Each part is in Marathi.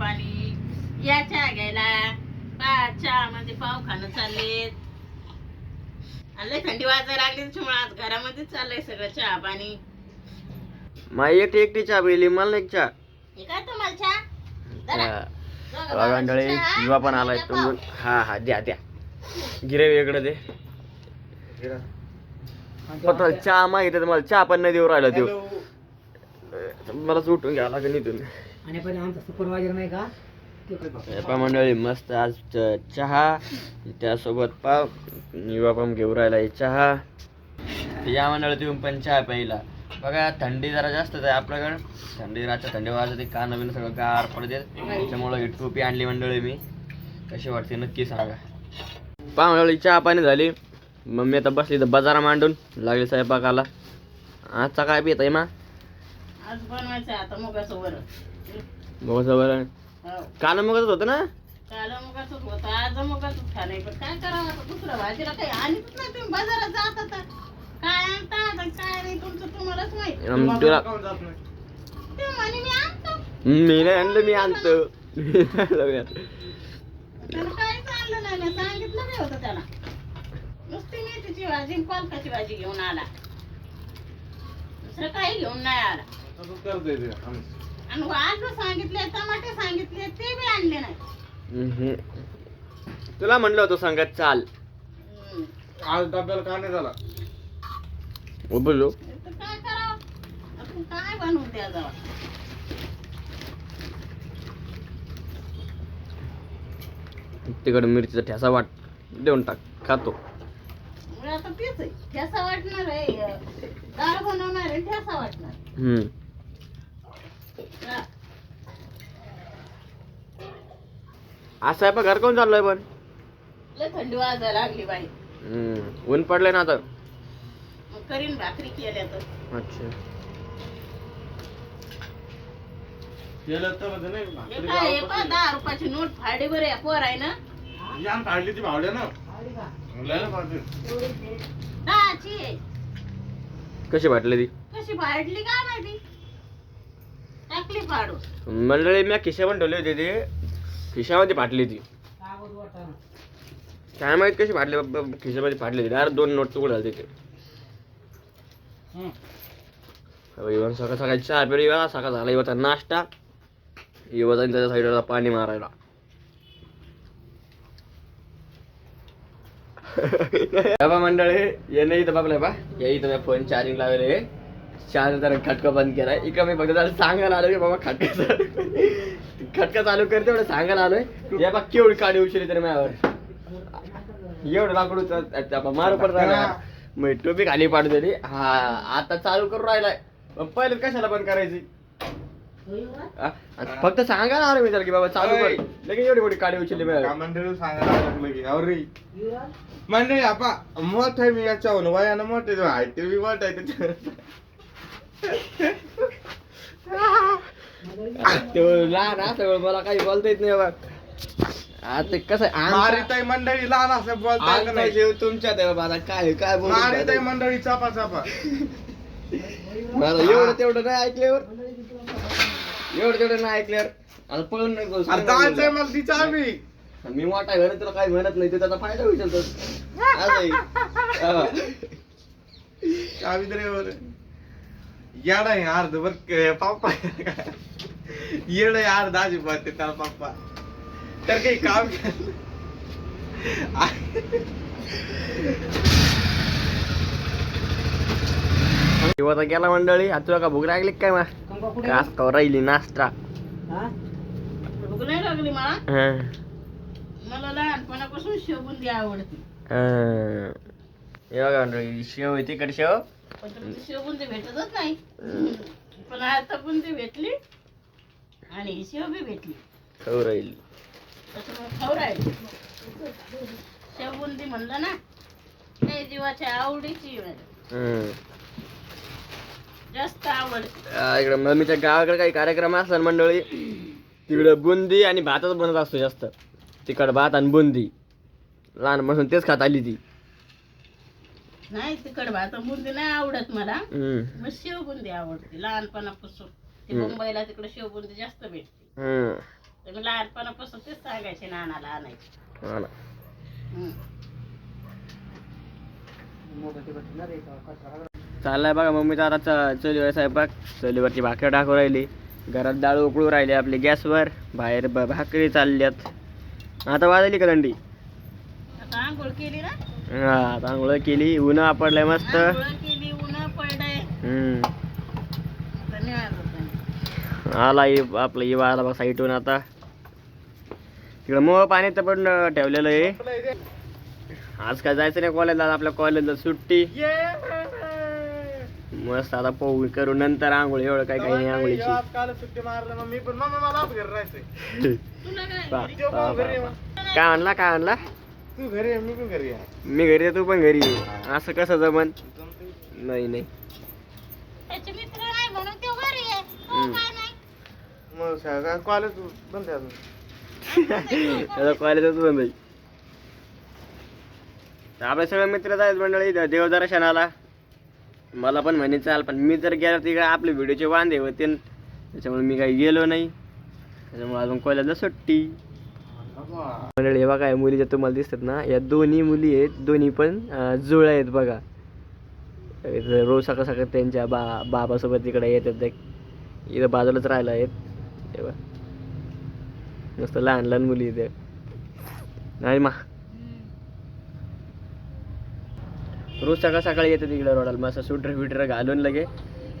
पाणी या चहा घ्यायला. पा चहा म्हणजे पाव खाणं चाललेत. आणि लय थंडी वाजायला लागली त्याच्यामुळे आज घरामध्ये चाललंय सगळं चहा पाणी. माई एकटी एकटी चहा पिली मला नाही चहा. हे काय तुम्हाला चहा? धरा. हा. दोघं बघा भावांचं मंडळी चहा, युवा पण आलाय तुम्ही. हा हा द्या द्या. गिरे वेगळं दे. चहा माहिती मला चहा पण नाही देऊ राहिला देऊ मला उठून घ्यावं लागेल इथून. आणि पण आमचा सुपरवायझर नाही का? पहा मंडळी मस्त आज चहा त्यासोबत पाव युवा पण घेऊ राहिला चहा. या मंडळी तुम्ही पण चहा प्यायला. बघा थंडी जरा जास्तच आहे आपल्याकडं. थंडी रातच्या थंडी वाजते कान बिन सगळं गार पडते. त्याच्यामुळं ही टोपी आणली मंडळी मी. कशी वाटते नक्की सांगा. पहा मंडळी चहा पाणी झाली. मम्मी आता बसली तर बाजारा मांडून. लागली स्वयंपाकाला. आजचा काय पित आहे मा आज बनवायचं आता मुगाचं वरण. बघा बरं हो. काल मगच होतं ना? काल मुगाचंच होतं. आज मुगाचंच खाणं आहे. पण काय करावं आता? दुसरं भाजीला काही आणतच नाही तुम्ही. बाजारात जात आता काय आणता? आता काय नाही तुमचं तुम्हालाच माहिती. अन तुला ते म्हणे मी आणतो. मी नाही आणलं मी आणतो. त्याला काहीच आणलं नाही मी सांगितलं बी होतं त्याला. नुसती मेथीची भाजी आणि पालकाची भाजी घेऊन आला. दुसरं काही घेऊन नाही आला. आणि सांगितले टमाटे सांगितले ते बी आणले नाही. हम्म. तुला म्हणलं होतं सांगत चाल. हम्म. आज डब्याला का नाही झाला? बोललो. तर काय करावं? आपण काय बनवून द्या जावा तिकडे मिरचीचा ठ्यासा वाट देऊन टाक खातो. मग आता तेच आहे. ठेसा वाटणार आहे अं, डाळ बनवणार आहे ठेसा वाटणार. हम्म हा. असं आहे पण घर कोण चाललंय पण? लय थंडी वाजायला लागली बाई. हम्म. ऊन पडलंय ना आता? मग करीन भाकरी केल्या तर. अच्छा. केलं तर होतं नाही हे भाकरी काय हे गावापासून. पहा, दहा रुपयाची नोट फाडी बरे पोर आहे ना. यान काढली ती भावड्या ना. लय ना फाडली. दहाची आहे. कशी वाटली ती? कशी फाडली काय माहिती? टाकली फाडू मंडळी मी खिशा पण ठेवली होती ती. खिशामध्ये फाटली ती काय माहीत कशी फाटली बाबा, खिशामध्ये फाटली ती डायरेक्ट दोन नोट तुकडे. झाले तिथे इवन सकाळ सकाळी चहा पेड इवा सकाळ झाला इवाचा नाश्ता. इवा जाईन त्याच्या साईडला पाणी मारायला. बाबा मंडळी ये नाही इथं बाबा बा. या इथं फोन चार्जिंग लावले चार्जर जरा खटका बंद केलाय. इकडे मी फक्त सांगायला आलोय की बाबा खटका खटका चालू करते एवढं सांगायला आलोय. या बा केवढी काढी उशिरी तरी माझ्यावर. एवढं लाकूड मारू पण राहिला. मग टोपी खाली पाडू दिली. हा आता चालू करून राहिलाय. पण पहिले कशाला बंद करायची? फक्त सांगायला आलो मी त्याला की बाबा चालू कर. लगेच एवढी मोठी काढी उचलली माझ्यावर. मंडळी सांगायला लागलं की अरे मंडळी आपा मोठ आहे मी याच्याहून वयानं मोठे आहे ते बी मोठ आहे त्याच्या ते लहान असं मला काही बोलता येत नाही बाबा. आता कसं आहे, मारिताई मंडळी लहान असं बोलता येत आमचा नाही. जीव तुमच्यात आहे बाबा आता काय काय बोलू मारिताई मंडळी चापा चापा. मला एवढं तेवढं नाही ऐकल्यावर. एवढं तेवढं नाही ऐकल्यावर. आता पळून नाही बोलू. अरे जायचंय मला तिच्या आम्ही. मी मोठा घर तुला काही म्हणत नाही ते त्याचा फायदा उचलतो असं आहे. हा. चावी येडा आहे अर्ध बर पप्पा येड आहे अर्ध अजिबात ते त्याला पप्पा. तर काही काम आता गेला मंडळी आता तुला का भूक लागली काय मा? कास खाऊ राहिली नाश्ता. भूक नाही लागली मला. मला लहानपणापासून शेवबुंदी आवडते. हा. बघा मंडळी शेव आहे तिकडे शेव. शेवबुंदी भेटतच नाही. पण आता बुंदी भेटली. आणि शेव बी भेटली. खाऊ राहिली त्याच्यामुळे खाऊ राहिली शेवबुंदी म्हणलं ना नाही जीवाच्या आवडीची. हम्म. जास्त आवडते आ, इकडं मम्मीच्या गावाकडे काही कार्यक्रम असला मंडळी तिकडे बुंदी आणि भातच बनत असतो जास्त. तिकड भात आणि बुंदी. लहानपासून तेच खात आली ती. नाही तिकड भात बुंदी नाही आवडत मला. हम्म. मग शेवबुंदी आवडते लहानपणापासून. ती. मुंबईला तिकडे शेवबुंदी जास्त भेटते. हम्म. लहानपणापासून तेच सांगायचे नानाला आणायचे. हा ना हम्म. चाललाय बघा मम्मीचा आता च- चुलीवर स्वयंपाक चुलीवरची भाकरी टाकू राहिली. घरात डाळ उकळू राहिली आपली गॅसवर. बाहेर ब- भाकरी चालल्यात. आता वाजली का थंडी? आता आंघोळ केली ना? हा आता आंघोळ केली. उन्हा आपडलंय मस्त. आंघोळ केली उन्हा पडलंय. हम्म. आला इ- आपलं इवा आला बघ साईटून आता. तिकडं मोह पाण्याचं पण ठेवलेलं आहे. आज काय जायचं नाही कॉलेजला आपल्या कॉलेजला सुट्टी. मस्त आता पोहू करू नंतर आंघोळ एवढं काय काही नाही आंघोळीची. आज काल सुट्टी मारलं मग मी पण मम्मी मला आज घरी राहायचंय. तुला काय पा. काय म्हणला काय म्हणला तू घरी मी पण घरी आहे. मी घरी तू पण घरी आहे. असं कसं जमन? नाही नाही. मग सगळं कॉलेज बंद आहे अजून. त्याचा कॉलेजच बंद आहे. तर आपले सगळे मित्र आहेत मंडळी द- देवदर्शनाला मला पण म्हणे चाल पण मी जर गेलो तिकडे आपले व्हिडिओचे वांदे होते न. त्याच्यामुळे मी काही गेलो नाही. त्याच्यामुळे अजून कॉलेजला सुट्टी. मंडळी हे बघा या मुली ज्या तुम्हाला दिसतात ना या दोन्ही मुली आहेत दोन्ही पण अं, जुळ्या आहेत बघा. इथं रोज सकाळ सकाळ त्यांच्या बा बाबासोबत तिकडे येतात ते इथं बाजूलाच राहिला आहेत. तेव्हा. मस्त लहान लहान मुली इथे नाही मा. रोज सकाळ सकाळी येते तिकडे रोडाला असं स्वेटर विटर घालून लगे.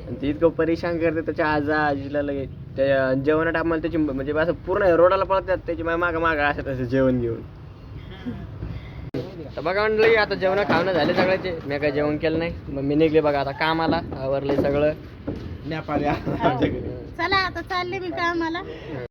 आणि ती इतकं परेशान करते त्याच्या आजा आजीला लगे. त्या जेवणात आम्हाला त्याची म्हणजे असं पूर्ण रोडाला पळतात. त्याची माग माग असं तसं जेवण घेऊन. तर बघा म्हणलं आता जेवण खावणं झाले सगळ्याचे. मी काय जेवण केलं नाही. मग मी निघले बघा आता कामाला. आवरले सगळं. नेपाळी चला आता चालले मी कामाला.